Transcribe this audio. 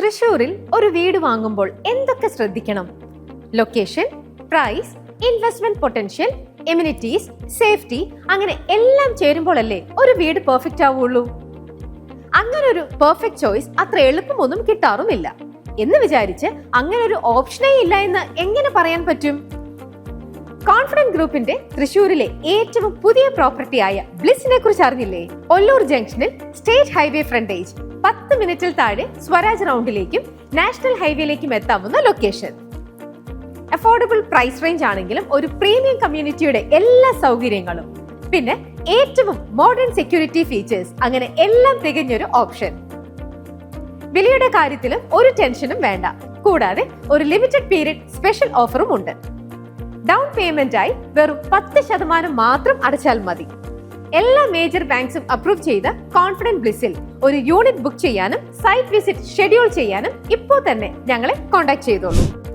തൃശൂരിൽ ഒരു വീട് വാങ്ങുമ്പോൾ എന്തൊക്കെ ശ്രദ്ധിക്കണം? Location price investment potential amenities safety അങ്ങനെ എല്ലാം ചേരുമ്പോഴല്ലേ ഒരു വീട് പെർഫെക്റ്റ് ആവുള്ളൂ. അങ്ങനെ ഒരു പെർഫെക്റ്റ് ചോയ്സ് അത്ര എളുപ്പമൊന്നും കിട്ടാറുമില്ല. എന്ന് വിചാരിച്ച് അങ്ങനെ ഒരു ഓപ്ഷനേ ഇല്ല എന്ന് എങ്ങനെ പറയാൻ പറ്റും? കോൺഫിഡന്റ് ഗ്രൂപ്പിന്റെ തൃശൂരിലെ ഏറ്റവും പുതിയ പ്രോപ്പർട്ടിയായ ബ്ലിസിനെ കുറിച്ച് അറിഞ്ഞില്ലേ? ഒല്ലൂർ ജംഗ്ഷനിൽ സ്റ്റേറ്റ് ഹൈവേ ഫ്രണ്ടേജ് പത്ത് മിനിറ്റിൽ താഴെ സ്വരാജ് റൗണ്ടിലേക്കും നാഷണൽ ഹൈവേയിലേക്കും എത്താവുന്ന ലൊക്കേഷൻ. അഫോർഡബിൾ പ്രൈസ് റേഞ്ച് ആണെങ്കിലും ഒരു പ്രീമിയം കമ്മ്യൂണിറ്റിയുടെ എല്ലാ സൗകര്യങ്ങളും. പിന്നെ ഏറ്റവും മോഡേൺ സെക്യൂരിറ്റി ഫീച്ചേഴ്സ് അങ്ങനെ എല്ലാം തികഞ്ഞൊരു ഓപ്ഷൻ വിലയുടെ കാര്യത്തിലും ഒരു ടെൻഷനും വേണ്ട. കൂടാതെ ഒരു ലിമിറ്റഡ് പീരീഡ് സ്പെഷ്യൽ ഓഫറും ഉണ്ട്. ഡൗൺ പേയ്മെന്റ് ആയി വെറും പത്ത് ശതമാനം മാത്രം അടച്ചാൽ മതി. എല്ലാ മേജർ ബാങ്ക്സും അപ്രൂവ് ചെയ്ത കോൺഫിഡന്റ് ബ്ലിസിൽ ഒരു യൂണിറ്റ് ബുക്ക് ചെയ്യാനും സൈറ്റ് വിസിറ്റ് ഷെഡ്യൂൾ ചെയ്യാനും ഇപ്പോൾ തന്നെ ഞങ്ങളെ കോൺടാക്ട് ചെയ്തോളൂ.